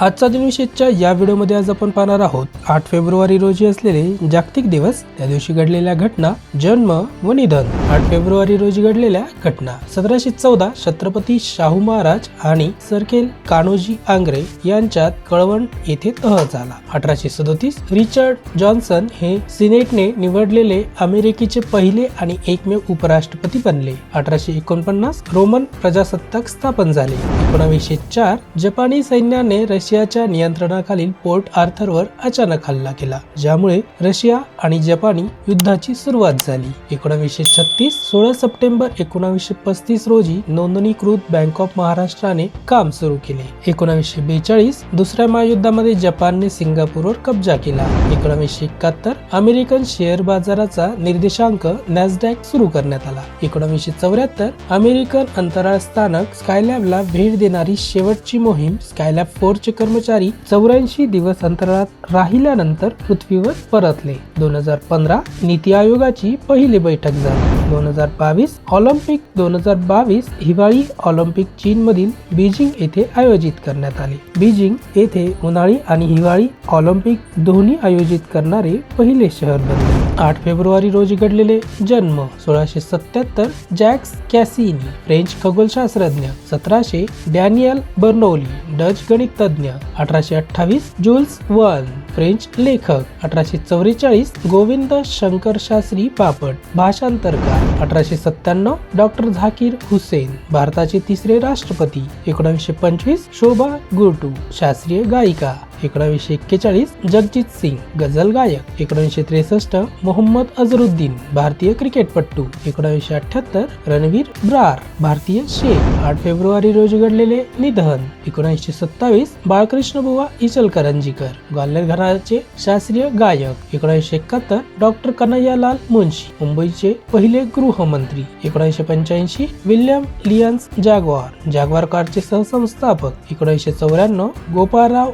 आजचा दिनविशेषच्या या व्हिडिओमध्ये आज आपण पाहणार आहोत आठ फेब्रुवारी रोजी असलेले जागतिक दिवस त्या दिवशी घडलेल्या घटना जन्म व निधन. आठ फेब्रुवारी रोजी घडलेल्या घटना सतराशे चौदा छत्रपती शाहू महाराज आणि सरखेल कान्होजी आंग्रे यांच्यात कळवण येथे तह झाला. अठराशे सदोतीस रिचर्ड जॉन्सन हे सिनेटने निवडलेले अमेरिकेचे पहिले आणि एकमेव उपराष्ट्रपती बनले. अठराशे एकोणपन्नास रोमन प्रजासत्ताक स्थापन झाले. एकोणावीसशे चार जपानी सैन्याने रशियाच्या नियंत्रणाखालील पोर्ट आर्थरवर अचानक हल्ला केला ज्यामुळे रशिया आणि जपानी युद्धाची सुरुवात झाली. एकोणावीसशे छत्तीस सोळा सप्टेंबर एकोणावीसशे पस्तीस रोजी नोंदणीकृत बँक ऑफ महाराष्ट्राने काम सुरू केले. एकोणावीसशे बेचाळीस दुसऱ्या महायुद्धामध्ये जपानने सिंगापूरवर कब्जा केला. एकोणावीसशे एकाहत्तर अमेरिकन शेअर बाजाराचा निर्देशांक नॅसडॅक सुरू करण्यात आला. एकोणावीसशे चौऱ्याहत्तर अमेरिकन अंतराळ स्थानक स्कायलॅबला भेट देणारी शेवटची मोहीम स्कायलॅब फोरचे कर्मचारी चौऱ्याऐंशी दिवस अंतराळात राहिल्यानंतर पृथ्वीवर परतले. दोन हजार पंधरा नीती आयोगाची पहिली बैठक झाली. दोन हजार बावीस ऑलिम्पिक दोन हजार बावीस हिवाळी ऑलिम्पिक चीन मधील बीजिंग येथे आयोजित करण्यात आले. बीजिंग येथे उन्हाळी आणि हिवाळी ऑलिम्पिक दोन्ही आयोजित करणारे पहिले शहर बनले. आठ फेब्रुवारी रोजी घडलेले जन्म सोळाशे सत्याहत्तर जॅक्स कॅसिनी फ्रेंच खगोलशास्त्रज्ञ सतराशे डॅनियल बर्नौली डच गणित तज्ज्ञ अठराशे अठ्ठावीस जुल्स वन फ्रेंच लेखक अठराशे चौवेचाळीस गोविंद शंकर शास्त्री बापट भाषांतरकार अठराशे सत्त्याण्णव डॉक्टर झाकीर हुसेन भारताचे तिसरे राष्ट्रपती एकोणीसशे पंचवीस शोभा गुरटू शास्त्रीय गायिका. एकोणावीसशे एक्केचाळीस जगजित सिंग गझल गायक एकोणीसशे त्रेसष्ट मोहम्मद अझरुद्दीन भारतीय क्रिकेटपट्टू एकोणावीसशे अठ्याहत्तर रणवीर ब्रार भारतीय शेख आठ फेब्रुवारी रोजी घडलेले निधन एकोणीसशे सत्तावीस बाळकृष्ण बुवा इचलकरंजीकर ग्वाल्हेर घराण्याचे शास्त्रीय गायक एकोणीसशे एकाहत्तर डॉक्टर कन्हैयालाल मुंशी मुंबईचे पहिले गृहमंत्री एकोणीसशे पंच्याऐंशी विल्यम लियन्स जॅगवार जॅगवार कारचे सहसंस्थापक एकोणीसशे चौऱ्याण्णव गोपाळराव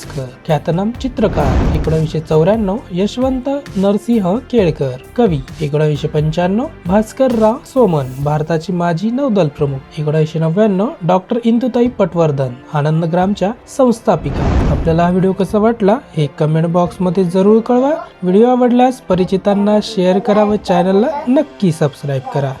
देऊसकर ख्यातनाम चित्रकार एकोणीसशे चौऱ्याण्णव यशवंत नरसिंह केळकर. कवी एकोणीसशे पंच्याण्णव भास्करराव सोमन. भारताची माजी नौदल प्रमुख एकोणीसशे नव्याण्णव डॉक्टर इंदुताई पटवर्धन. आनंदग्रामच्या संस्थापिका. आपल्याला हा व्हिडिओ कसा वाटला हे कमेंट बॉक्समध्ये जरूर कळवा. व्हिडिओ आवडल्यास परिचितांना शेअर करा व चॅनलला नक्की सबस्क्राईब करा.